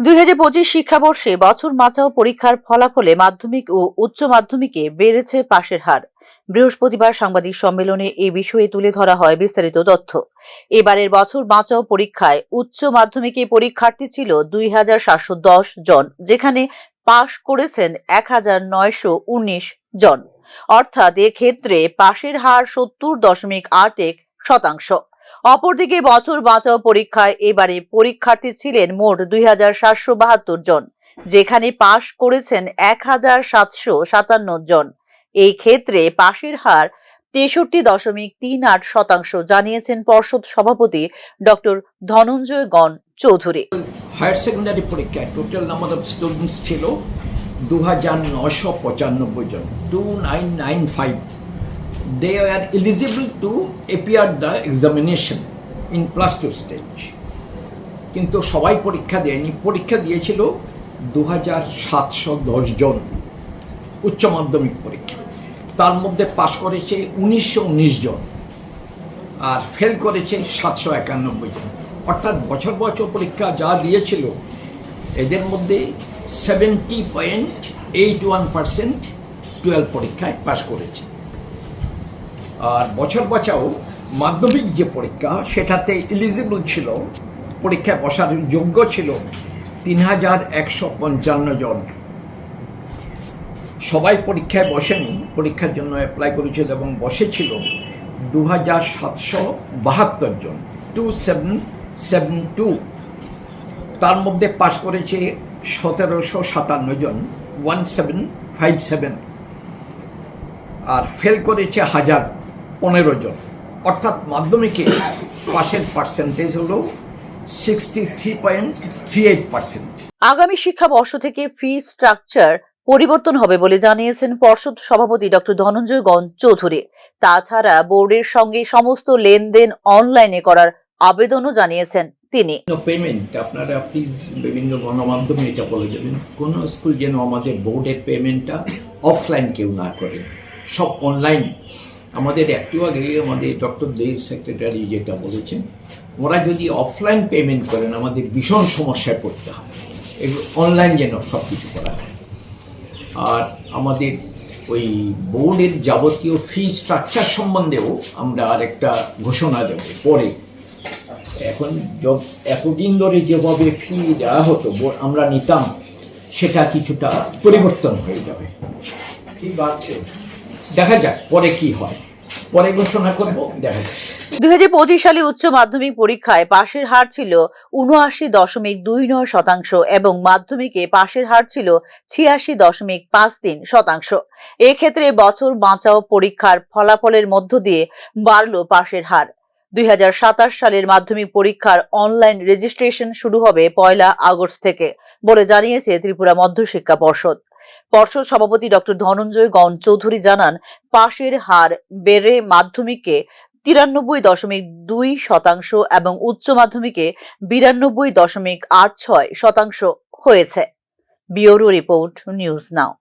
দুই হাজার পঁচিশ শিক্ষাবর্ষে বছর মাচাও পরীক্ষার ফলাফলে মাধ্যমিক ও উচ্চ মাধ্যমিকে বেড়েছে পাশের হার। বৃহস্পতিবার সাংবাদিক সম্মেলনে এ বিষয়ে তুলে ধরা হয় বিস্তারিত তথ্য। এবারের বছর বাঁচাও পরীক্ষায় উচ্চ মাধ্যমিকে পরীক্ষার্থী ছিল দুই হাজার সাতশো দশ জন, যেখানে পাশ করেছেন এক হাজার নয়শো উনিশ জন। অর্থাৎ এক্ষেত্রে পাশের হার সত্তর দশমিক আট এক শতাংশ। অপরদিকে বছর বাঁচাও পরীক্ষায় এবারে পরীক্ষার্থী ছিলেন মোট দুই হাজার সাতশো বাহাত্তর জন, যেখানে পাশ করেছেন এক হাজার সাতশো সাতান্ন জন। এই ক্ষেত্রে পাশের হার তেষট্টি দশমিক তিন আট শতাংশ, জানিয়েছেন পর্ষদ সভাপতি doctor Dhananjay Gan Chowdhury. Higher secondary পরীক্ষায় টোটাল নাম্বার অফ স্টুডেন্টস ছিল দু হাজার নশো পঁচানব্বই জন two nine nine five they are eligible to appear the examination in plus two stage কিন্তু সবাই পরীক্ষা দেয়নি। পরীক্ষা দিয়েছিল দু হাজার সাতশো দশ জন উচ্চ মাধ্যমিক পরীক্ষা। তার মধ্যে পাশ করেছে উনিশশো উনিশ জন আর ফেল করেছে সাতশো একানব্বই জন। অর্থাৎ বছর বছর পরীক্ষা যা দিয়েছিল, এদের মধ্যে seventy point eight one percent twelve পরীক্ষায় পাশ করেছে। আর বছর বছাও মাধ্যমিক যে পরীক্ষা, সেটাতে এলিজিবল ছিল, পরীক্ষায় বসার যোগ্য ছিল তিন হাজার একশো পঞ্চান্ন জন। সবাই পরীক্ষায় বসেনি, পরীক্ষার জন্য অ্যাপ্লাই করেছিল এবং বসেছিল দু হাজার সাতশো বাহাত্তর জন। টু সেভেন সেভেন টু তার মধ্যে পাশ করেছে সতেরোশো সাতান্ন জন ওয়ান সেভেন ফাইভ সেভেন আর ফেল করেছে হাজার। পনেরো জন। অর্থাৎ মাধ্যমিকে পাশের পার্সেন্টেজ হলো sixty three point three eight percent আগামী শিক্ষাবর্ষ থেকে ফি স্ট্রাকচার পরিবর্তন হবে বলে জানিয়েছেন পর্ষদ সভাপতি ডক্টর ধনঞ্জয় গণ চৌধুরী। তাছাড়া বোর্ডের সঙ্গে সমস্ত লেনদেন অনলাইনে করার আবেদনও জানিয়েছেন তিনি। পেমেন্ট আপনারা প্লিজ বিভিন্ন গণমাধ্যমে এটা বলে দেবেন কোনো স্কুল যেন আমাদের বোর্ডের পেমেন্টটা অফলাইন কেউ না করে। সব অনলাইন আমাদের একটু আগে, আমাদের ডক্টর দে সেক্রেটারি যেটা বলেছেন, ওরা যদি অফলাইন পেমেন্ট করেন, আমাদের ভীষণ সমস্যায় পড়তে এগুলো অনলাইন যেন সব কিছু করা হয় আর আমাদের ওই বোর্ডের যাবতীয় ফি স্ট্রাকচার সম্বন্ধেও আমরা আরেকটা ঘোষণা দেব পরে। এখন এতদিন ধরে যেভাবে ফি দেওয়া হতো আমরা নিতাম, সেটা কিছুটা পরিবর্তন হয়ে যাবে। কি বাড়ছে। দেখা যাক পরে কি হয়। পরে ঘোষণা করব, দেখা যাক। দুই সালে উচ্চ মাধ্যমিক পরীক্ষায় পাশের হার ছিল উনআশি দশমিক দুই নয় শতাংশ এবং মাধ্যমিকে পাশের হার ছিল ছিয়াশি দশমিক পাঁচ তিন শতাংশ। এক্ষেত্রে বছর বাঁচাও পরীক্ষার ফলাফলের মধ্য দিয়ে বাড়ল পাশের হার। দুই হাজার সাতাশ সালের মাধ্যমিক পরীক্ষার অনলাইন রেজিস্ট্রেশন শুরু হবে পয়লা আগস্ট থেকে, বলে জানিয়েছে ত্রিপুরা মধ্যশিক্ষা পর্ষদ। পর্ষদ সভাপতি ডক্টর ধনঞ্জয় গণ চৌধুরী জানান, পাশের হার বেড়ে মাধ্যমিকে তিরানব্বই দশমিক দুই শতাংশ এবং উচ্চ মাধ্যমিকে বিরানব্বই দশমিক আট ছয় শতাংশ হয়েছে। Bureau report news now.